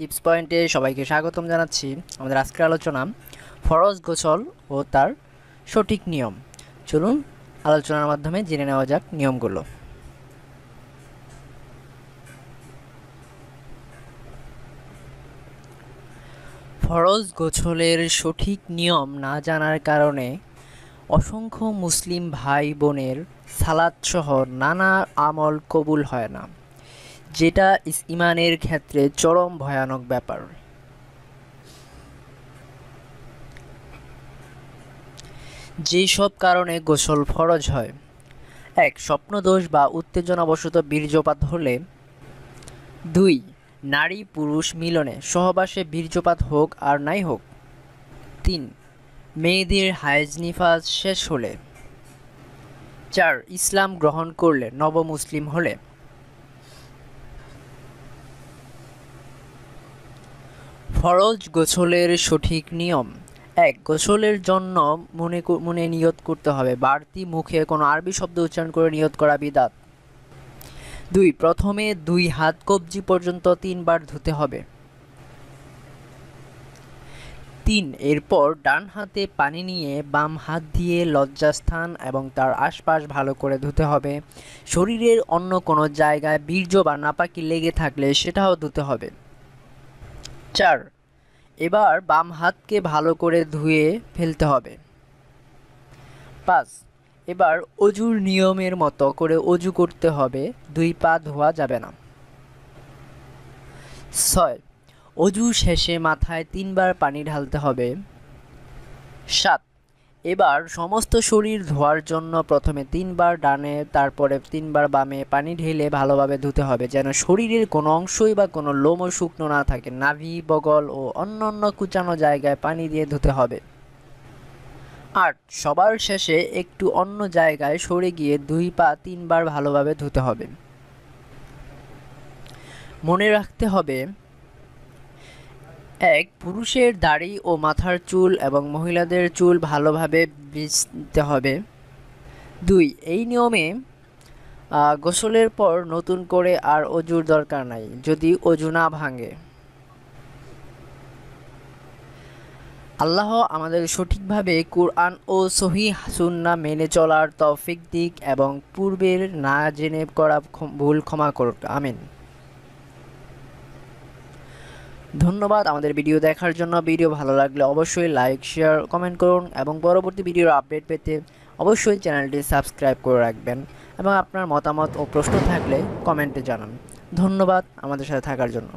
Tips পয়েন্টে সবাইকে স্বাগতম জানাচ্ছি আমাদের আজকের আলোচনা ফরজ গোসল ও তার সঠিক নিয়ম। চলুন আলোচনার মাধ্যমে জেনে নেওয়া যাক নিয়মগুলো। ফরজ গোছলের সঠিক নিয়ম না জানার কারণে অসংখ্য মুসলিম ভাই বোনের সালাদসহ নানা আমল কবুল হয় না। যেটা ইমানের ক্ষেত্রে চরম ভয়ানক ব্যাপার। যেসব কারণে গোসল ফরজ হয়। এক, স্বপ্নদোষ বা উত্তেজনাবশত বীর্যপাত হলে। দুই, নারী পুরুষ মিলনে, সহবাসে বীর্যপাত হোক আর নাই হোক। তিন, মেয়েদের হায়েজ নিফাজ শেষ হলে। চার, ইসলাম গ্রহণ করলে নবমুসলিম হলে। ফরজ গোসলের সঠিক নিয়ম। এক গোসলের জন্য মনে মনে নিয়ত করতে হবে। বাড়তি মুখে কোনো আরবি শব্দ উচ্চারণ করে নিয়ত করা বিদাত। দুই, প্রথমে দুই হাত কবজি পর্যন্ত তিনবার ধুতে হবে। তিন, এরপর ডান হাতে পানি নিয়ে বাম হাত দিয়ে লজ্জাস্থান এবং তার আশপাশ ভালো করে ধুতে হবে। শরীরের অন্য কোনো জায়গায় বীর্য বা নাপাকি লেগে থাকলে সেটাও ধুতে হবে। চার এবার বাম হাতকে ভালো করে ধুয়ে ফেলতে হবে। পাঁচ, এবার অজুর নিয়মের মতো করে অজু করতে হবে, দুই পা ধোয়া যাবে না। ছয়, অজু শেষে মাথায় তিনবার পানি ঢালতে হবে। সাত এবার সমস্ত শরীর ধোয়ার জন্য প্রথমে তিনবার ডানে, তারপরে তিনবার বামে পানি ঢেলে ভালোভাবে ধুতে হবে যেন শরীরের কোনো অংশই বা কোনো লোমও শুকনো না থাকে। নাভি, বগল ও অন্যান্য কুচানো জায়গায় পানি দিয়ে ধুতে হবে। আট সবার শেষে একটু অন্য জায়গায় সরে গিয়ে দুই পা তিনবার ভালোভাবে ধুতে হবে। মনে রাখতে হবে এক পুরুষের দাড়ি ও মাথার চুল এবং মহিলাদের চুল ভালোভাবে ভিজতে হবে। দুই, এই নিয়মে গোসলের পর নতুন করে আর অজুর দরকার নাই, যদি অজু না ভাঙে। আল্লাহ আমাদের সঠিকভাবে কুরআন ও সহি সুন্না মেনে চলার তৌফিক দিক এবং পূর্বের না জেনে করা ভুল ক্ষমা করুক। আমিন। ধন্যবাদ আমাদের ভিডিও দেখার জন্য। ভিডিও ভালো লাগলে অবশ্যই লাইক শেয়ার কমেন্ট করুন এবং পরবর্তী ভিডিওর আপডেট পেতে অবশ্যই চ্যানেলটি সাবস্ক্রাইব করে রাখবেন এবং আপনার মতামত ও প্রশ্ন থাকলে কমেন্টে জানান। ধন্যবাদ আমাদের সাথে থাকার জন্য।